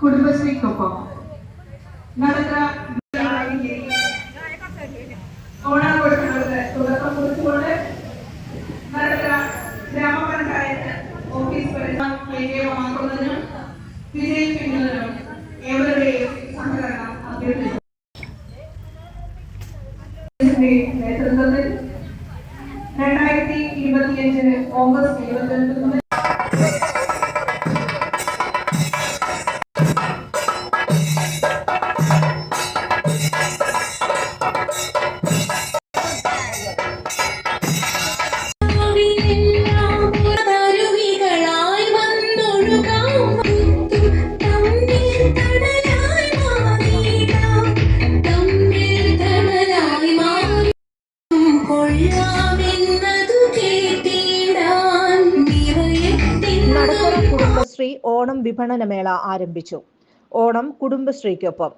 കുടുംബശ്രീക്കൊപ്പം നടത്ര നടത്ര ഗ്രാമപഞ്ചായത്ത് സഹകരണം അഭ്യർത്ഥിക്കുന്നു. നേതൃത്വത്തിൽ രണ്ടായിരത്തി ഇരുപത്തിയഞ്ച് ഓഗസ്റ്റ് മുതൽ കുടുംബശ്രീ ഓണം വിപണനമേള ആരംഭിച്ചു. ഓണം കുടുംബശ്രീക്കൊപ്പം.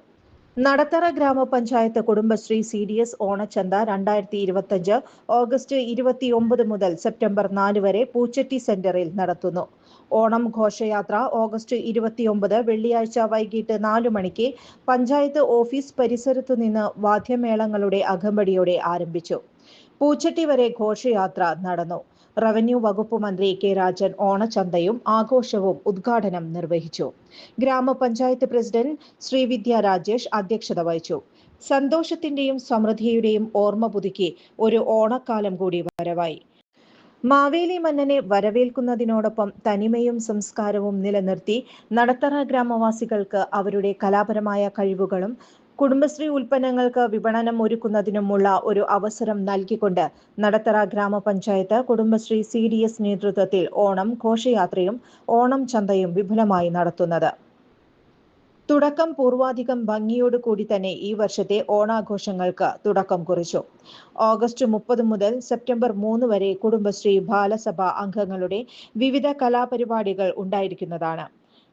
നടത്തറ ഗ്രാമപഞ്ചായത്ത് കുടുംബശ്രീ സി ഡി എസ് ഓണച്ചന്ത രണ്ടായിരത്തി ഇരുപത്തഞ്ച് ഓഗസ്റ്റ് ഇരുപത്തിയൊമ്പത് മുതൽ സെപ്റ്റംബർ നാല് വരെ പൂച്ചട്ടി സെന്ററിൽ നടത്തുന്നു. ഓണം ഘോഷയാത്ര ഓഗസ്റ്റ് ഇരുപത്തിയൊമ്പത് വെള്ളിയാഴ്ച വൈകിട്ട് നാലു മണിക്ക് പഞ്ചായത്ത് ഓഫീസ് പരിസരത്തു നിന്ന് വാദ്യമേളങ്ങളുടെ അകമ്പടിയോടെ ആരംഭിച്ചു. പൂച്ചട്ടി വരെ ഘോഷയാത്ര നടന്നു. റവന്യൂ വകുപ്പ് മന്ത്രി കെ രാജൻ ഓണച്ചന്തയും ആഘോഷവും ഉദ്ഘാടനം നിർവഹിച്ചു. ഗ്രാമപഞ്ചായത്ത് പ്രസിഡന്റ് ശ്രീവിദ്യ രാജേഷ് അധ്യക്ഷത വഹിച്ചു. സന്തോഷത്തിന്റെയും സമൃദ്ധിയുടെയും ഓർമ്മ പുതുക്കി ഒരു ഓണക്കാലം കൂടി വരവായി. മാവേലി മന്നനെ വരവേൽക്കുന്നതിനോടൊപ്പം തനിമയും സംസ്കാരവും നിലനിർത്തി നടത്തറ ഗ്രാമവാസികൾക്ക് അവരുടെ കലാപരമായ കഴിവുകളും കുടുംബശ്രീ ഉൽപ്പന്നങ്ങൾക്ക് വിപണനം ഒരുക്കുന്നതിനുമുള്ള ഒരു അവസരം നൽകിക്കൊണ്ട് നടത്തറ ഗ്രാമപഞ്ചായത്ത് കുടുംബശ്രീ സി ഡി എസ് നേതൃത്വത്തിൽ ഓണം ഘോഷയാത്രയും ഓണം ചന്തയും വിപുലമായി നടത്തുന്നത്. തുടക്കം പൂർവാധികം ഭംഗിയോട് കൂടി തന്നെ ഈ വർഷത്തെ ഓണാഘോഷങ്ങൾക്ക് തുടക്കം കുറിച്ചു. ഓഗസ്റ്റ് മുപ്പത് മുതൽ സെപ്റ്റംബർ മൂന്ന് വരെ കുടുംബശ്രീ ബാലസഭ അംഗങ്ങളുടെ വിവിധ കലാപരിപാടികൾ ഉണ്ടായിരിക്കുന്നതാണ്.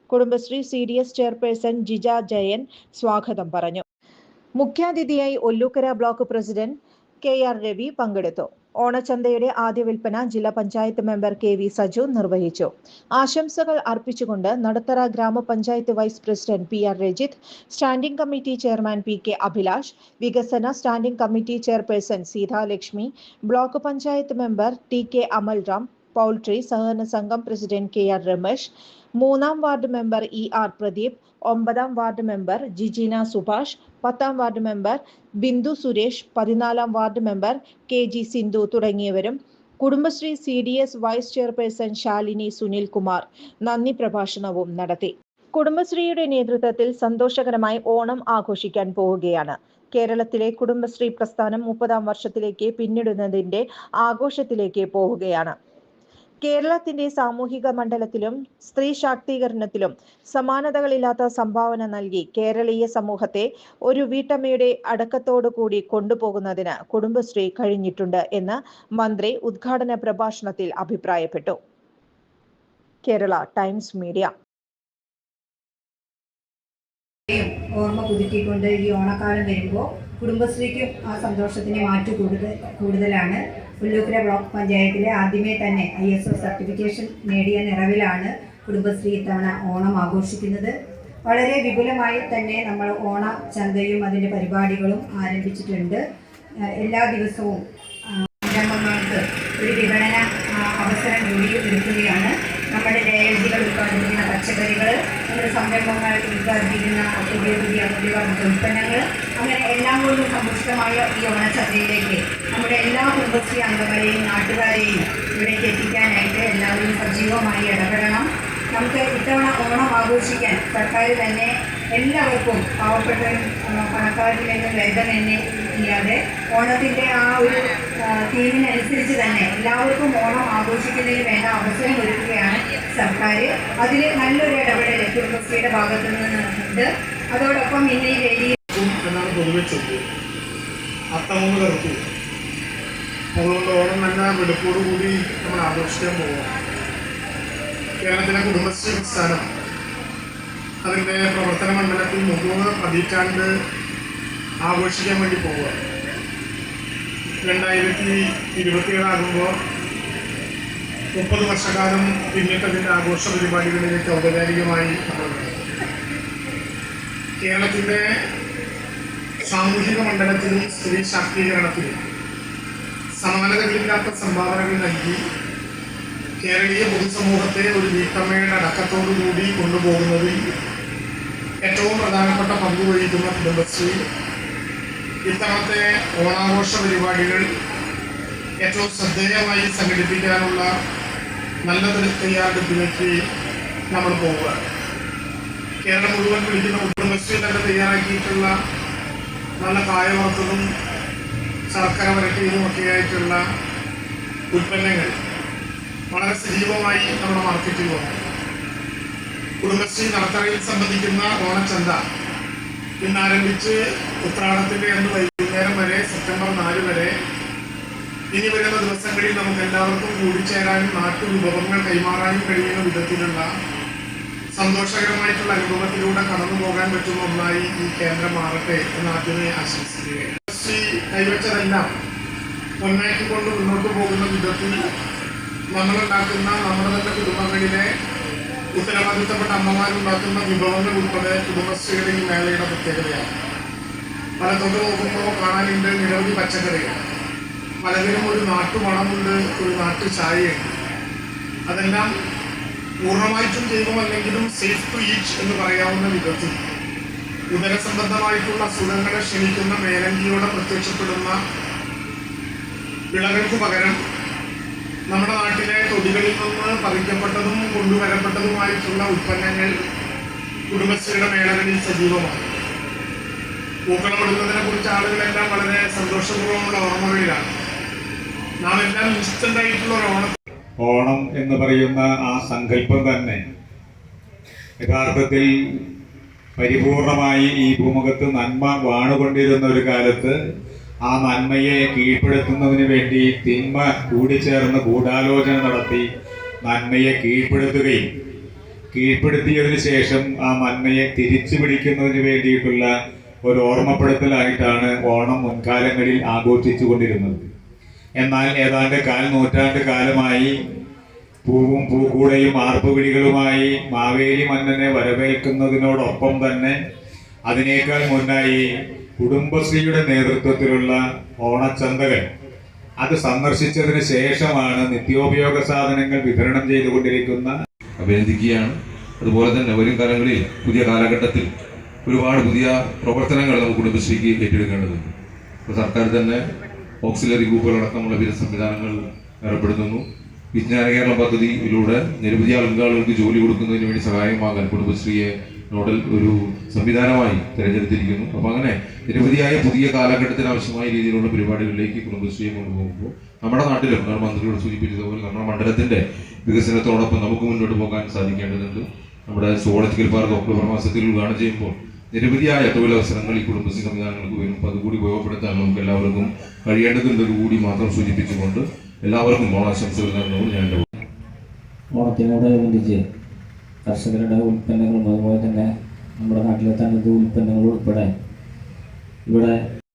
Kudumbashree C D S chairperson Jija Jayan സ്വാഗതം പറഞ്ഞു. മുഖ്യാതിഥിയായി Ollukkara block president K R Ravi പങ്കെടുത്തു. ഓണച്ചന്തയുടെ ആദ്യ വിൽപ്പന ജില്ലാ panchayat member K V Saju നിർവഹിച്ചു. ആശംസകൾ അർപ്പിച്ചുകൊണ്ട് നടത്തറ ഗ്രാമപഞ്ചായത്ത് vice president P R Rajith standing committee chairman P K Abhilash വികസന standing committee chairperson Seethalakshmi block panchayat member T K Amalram poultry സഹകരണ സംഘം പ്രസിഡന്റ് കെ ആർ രമേശ് മൂന്നാം ward member E R Pradeep ഒമ്പതാം ward member ജിജീന Subhash പത്താം ward member Bindu Suresh പതിനാലാം ward member K G Sindhu തുടങ്ങിയവരും Kudumbashree C D S vice chairperson Shalini Sunil Kumar നന്ദി പ്രഭാഷണവും നടത്തി. കുടുംബശ്രീയുടെ നേതൃത്വത്തിൽ സന്തോഷകരമായി ഓണം ആഘോഷിക്കാൻ പോവുകയാണ്. കേരളത്തിലെ കുടുംബശ്രീ പ്രസ്ഥാനം മുപ്പതാം വർഷത്തിലേക്ക് പിന്നിടുന്നതിന്റെ ആഘോഷത്തിലേക്ക് പോവുകയാണ്. കേരളത്തിന്റെ സാമൂഹിക മണ്ഡലത്തിലും സ്ത്രീ ശാക്തീകരണത്തിലും സമാനതകളില്ലാത്ത സംഭാവന നൽകി കേരളീയ സമൂഹത്തെ ഒരു വീട്ടമ്മയുടെ അടക്കത്തോടു കൂടി കൊണ്ടുപോകുന്നതിന് കുടുംബശ്രീ കഴിഞ്ഞിട്ടുണ്ട് എന്ന് മന്ത്രി ഉദ്ഘാടന പ്രഭാഷണത്തിൽ അഭിപ്രായപ്പെട്ടു. Kerala times media. ഓർമ്മ പുതുക്കിക്കൊണ്ട് ഈ ഓണക്കാലം വരുമ്പോൾ കുടുംബശ്രീക്കും ആ സന്തോഷത്തിന് മാറ്റു കൂടുതൽ കൂടുതലാണ്. പുല്ലൂക്കര ബ്ലോക്ക് പഞ്ചായത്തിലെ ആദ്യമേ തന്നെ ഐ എസ് ഒ സർട്ടിഫിക്കേഷൻ നേടിയ നിറവിലാണ് കുടുംബശ്രീ ഇത്തവണ ഓണം ആഘോഷിക്കുന്നത്. വളരെ വിപുലമായി തന്നെ നമ്മൾ ഓണ ചന്തയും അതിന്റെ പരിപാടികളും ആരംഭിച്ചിട്ടുണ്ട്. എല്ലാ ദിവസവും സംരംഭങ്ങൾക്ക് ഒരു വിപണന അവസരം കൂടി ഒരുക്കുകയാണ് നമ്മുടെ ഡയജികൾ ഉൽപ്പാദിപ്പിക്കുന്ന പച്ചക്കറികൾ നമ്മുടെ സംരംഭങ്ങൾ ഉൽപ്പാദിപ്പിക്കുന്ന പുതിയ പുതിയ പുതിയ ഉൽപ്പന്നങ്ങൾ അങ്ങനെ കൊണ്ടും സമ്പുഷ്ടമായ ഈ ഓണച്ചന്തയിലേക്ക് നമ്മുടെ എല്ലാ കുടുംബശ്രീ അംഗങ്ങളെയും നാട്ടുകാരെയും ഇവിടേക്ക് എത്തിക്കാനായിട്ട് എല്ലാവരും സജീവമായി ഇടപെടണം. നമുക്ക് ഇത്തവണ ഓണം ആഘോഷിക്കാൻ സർക്കാർ തന്നെ എല്ലാവർക്കും പാവപ്പെട്ടവരും പണക്കാരിൽ നിന്നും ഭേദമെന്നെ ഇല്ലാതെ ഓണത്തിന്റെ ആ ഒരു തീമിനനുസരിച്ച് തന്നെ എല്ലാവർക്കും ഓണം ആഘോഷിക്കുന്നതിന് വേണ്ട അവസരം ഒരുക്കുകയാണ് സർക്കാർ അതിൽ നല്ലൊരു ഇടപെടൽ കുടുംബശ്രീയുടെ ഭാഗത്തു നിന്നുണ്ട് അതോടൊപ്പം ഇന്ന് ഈ വേദിയിൽ എന്നാണ് പൊതുവെ ചൊല്ല് അത്തമൂന്ന് കറുത്തു അതുകൊണ്ട് ഓണം തന്നെ വെളുപ്പോടുകൂടി നമ്മൾ ആഘോഷിക്കാൻ പോകാം കേരളത്തിലെ കുടുംബശ്രീ പ്രസ്ഥാനം അതിന്റെ പ്രവർത്തന മണ്ഡലത്തിൽ മൂന്ന് പതിറ്റാണ്ട് ആഘോഷിക്കാൻ വേണ്ടി പോവുക. രണ്ടായിരത്തി ഇരുപത്തിയേഴാകുമ്പോൾ മുപ്പത് വർഷക്കാലം പിന്നിട്ടതിന്റെ ആഘോഷ പരിപാടികളിലേക്ക് ഔപചാരികമായി കേരളത്തിന്റെ സാമൂഹിക മണ്ഡലത്തിലും സ്ത്രീ ശാക്തീകരണത്തിലും സമാനതകളില്ലാത്ത സംഭാവനകൾ നൽകി കേരളീയ പൊതുസമൂഹത്തെ ഒരു വീട്ടമ്മയുടെ അടക്കത്തോടുകൂടി കൊണ്ടുപോകുന്നതിൽ ഏറ്റവും പ്രധാനപ്പെട്ട പങ്ക് വഹിക്കുന്ന കുടുംബശ്രീ. ഇത്തവണത്തെ ഓണാഘോഷ പരിപാടികൾ ഏറ്റവും ശ്രദ്ധേയമായി സംഘടിപ്പിക്കാനുള്ള നല്ല തയ്യാറെടുപ്പിലേക്ക് നമ്മൾ പോവുക. കേരളം മുഴുവൻ വിളിക്കുന്ന കുടുംബശ്രീ തന്നെ തയ്യാറാക്കിയിട്ടുള്ള നല്ല കായവറുത്തതും ശർക്കര വരട്ടിയതും ഒക്കെ ആയിട്ടുള്ള ഉൽപ്പന്നങ്ങൾ വളരെ സജീവമായി നമ്മുടെ മാർക്കറ്റിൽ വന്നു. കുടുംബശ്രീ നടത്തറയിൽ സംബന്ധിക്കുന്ന ഓണച്ചന്ത ഇന്നാരംഭിച്ച് ഉത്രാടത്തിന്റെ അന്ന് വൈകുന്നേരം വരെ സെപ്റ്റംബർ നാല് വരെ ഇനി വരുന്ന ദിവസങ്ങളിൽ നമുക്ക് എല്ലാവർക്കും കൂടിച്ചേരാനും നാട്ടുവിഭവങ്ങൾ കൈമാറാനും കഴിയുന്ന വിധത്തിലുള്ള സന്തോഷകരമായിട്ടുള്ള അനുഭവത്തിലൂടെ കടന്നു പോകാൻ പറ്റുന്ന ഒന്നായി ഈ കേന്ദ്രം മാറട്ടെ എന്ന് ആദ്യമേ ആശംസിക്കുകയാണ്. കൈവച്ചതെല്ലാം മുന്നേറ്റിക്കൊണ്ട് മുന്നോട്ട് പോകുന്ന വിധത്തിൽ നമ്മളുണ്ടാക്കുന്ന നമ്മുടെ തന്നെ കുടുംബങ്ങളിലെ ഉത്തരവാദിത്തപ്പെട്ട അമ്മമാരുണ്ടാക്കുന്ന വിഭവങ്ങൾ ഉൾപ്പെടെ കുടുംബശ്രീയുടെ ഈ മേളയുടെ പ്രത്യേകതയാണ്. പലതൊക്കെ നോക്കുമ്പോൾ കാണാനുണ്ട് നിരവധി പച്ചക്കറികൾ. പലതിനും ഒരു നാട്ടുമണമുണ്ട് ഒരു നാട്ടു ചായയുണ്ട് അതെല്ലാം പൂർണമായിട്ടും ജൈവമല്ലെങ്കിലും സേഫ് ടു ഈച്ച് എന്ന് പറയാവുന്ന വിധത്തിൽ. ഉദരസംബന്ധമായിട്ടുള്ള അസുഖങ്ങളെ ക്ഷണിക്കുന്ന മേലങ്കിയോടെ പ്രത്യക്ഷപ്പെടുന്ന വിളകൾക്ക് പകരം നമ്മുടെ നാട്ടിലെ തൊടികളിൽ നിന്ന് പറിക്കപ്പെട്ടതും കൊണ്ടുവരപ്പെട്ടതുമായിട്ടുള്ള ഉൽപ്പന്നങ്ങൾ കുടുംബശ്രീയുടെ മേളകളിൽ സജീവമാണ്. പൂക്കളമിടുന്നതിനെ കുറിച്ച് ആളുകളെല്ലാം വളരെ സന്തോഷപൂർവമുള്ള ഓർമ്മകളിലാണ്. നാം എല്ലാം ഇൻസ്റ്റന്റ് ആയിട്ടുള്ള ഒരു ഓണം ഓണം എന്ന് പറയുന്ന ആ സങ്കല്പം തന്നെ യഥാർത്ഥത്തിൽ പരിപൂർണമായി ഈ ഭൂമുഖത്ത് നന്മ വാണുകൊണ്ടിരുന്ന ഒരു കാലത്ത് ആ നന്മയെ കീഴ്പ്പെടുത്തുന്നതിന് വേണ്ടി തിന്മ കൂടിച്ചേർന്ന് ഗൂഢാലോചന നടത്തി നന്മയെ കീഴ്പ്പെടുത്തുകയും കീഴ്പ്പെടുത്തിയതിനു ശേഷം ആ നന്മയെ തിരിച്ചു പിടിക്കുന്നതിന് വേണ്ടിയിട്ടുള്ള ഒരു ഓർമ്മപ്പെടുത്തലായിട്ടാണ് ഓണം മുൻകാലങ്ങളിൽ ആഘോഷിച്ചു കൊണ്ടിരുന്നത് എന്നാൽ ഏതാണ്ട് കാൽ നൂറ്റാണ്ട് കാലമായി പൂവും പൂക്കൂടയും ആർപ്പുവിളികളുമായി മാവേലി മന്നനെ വരവേൽക്കുന്നതിനോടൊപ്പം തന്നെ അതിനേക്കാൾ മുന്നായി കുടുംബശ്രീയുടെ നേതൃത്വത്തിലുള്ള ഓണച്ചന്തകൾ അത് സന്ദർശിച്ചതിന് ശേഷമാണ് നിത്യോപയോഗ സാധനങ്ങൾ വിതരണം ചെയ്തുകൊണ്ടിരിക്കുന്ന അഭിനന്ദിക്കുകയാണ് അതുപോലെ തന്നെ വരും കാലങ്ങളിൽ പുതിയ കാലഘട്ടത്തിൽ ഒരുപാട് പുതിയ പ്രവർത്തനങ്ങൾ നമുക്ക് കുടുംബശ്രീക്ക് ഏറ്റെടുക്കേണ്ടതുണ്ട്. സർക്കാർ തന്നെ ഓക്സിലറി ഗ്രൂപ്പുകളടക്കമുള്ള വിവിധ സംവിധാനങ്ങൾ ഏർപ്പെടുത്തുന്നു. വിജ്ഞാന കേരളം പദ്ധതിയിലൂടെ നിരവധി ആളുകൾക്ക് ജോലി കൊടുക്കുന്നതിന് വേണ്ടി സഹായമാകാൻ കുടുംബശ്രീയെ നോഡൽ ഒരു സംവിധാനമായി തിരഞ്ഞെടുത്തിരിക്കുന്നു. അപ്പോൾ അങ്ങനെ നിരവധിയായ പുതിയ കാലഘട്ടത്തിന് ആവശ്യമായ രീതിയിലുള്ള പരിപാടികളിലേക്ക് കുടുംബശ്രീയെ കൊണ്ടുപോകുമ്പോൾ നമ്മുടെ നാട്ടിലും നമ്മുടെ മന്ത്രിയോട് സൂചിപ്പിച്ചതുപോലെ നമ്മുടെ മണ്ഡലത്തിന്റെ വികസനത്തോടൊപ്പം നമുക്ക് മുന്നോട്ട് പോകാൻ സാധിക്കേണ്ടതുണ്ട്. നമ്മുടെ സോളജിക്കൽ പാർക്ക് ഒക്ടോബർ മാസത്തിൽ ഉദ്ഘാടനം ചെയ്യുമ്പോൾ നിരവധിയായ തൊഴിലവസരങ്ങൾ ഈ കുടുംബശ്രീ സംവിധാനങ്ങൾക്ക് വരും. അപ്പോൾ അതുകൂടി ഉപയോഗപ്പെടുത്താൻ നമുക്ക് എല്ലാവർക്കും കഴിയേണ്ടതുണ്ട് കൂടി മാത്രം സൂചിപ്പിച്ചുകൊണ്ട് എല്ലാവർക്കും ഓണാശംസകൾ നൽകുന്നു ഞാൻ ഓണത്തിനോടനുബന്ധിച്ച് കർഷകരുടെ ഉൽപ്പന്നങ്ങളും അതുപോലെ തന്നെ നമ്മുടെ നാട്ടിലെ തനത് ഉൽപ്പന്നങ്ങളും ഉൾപ്പെടെ ഇവിടെ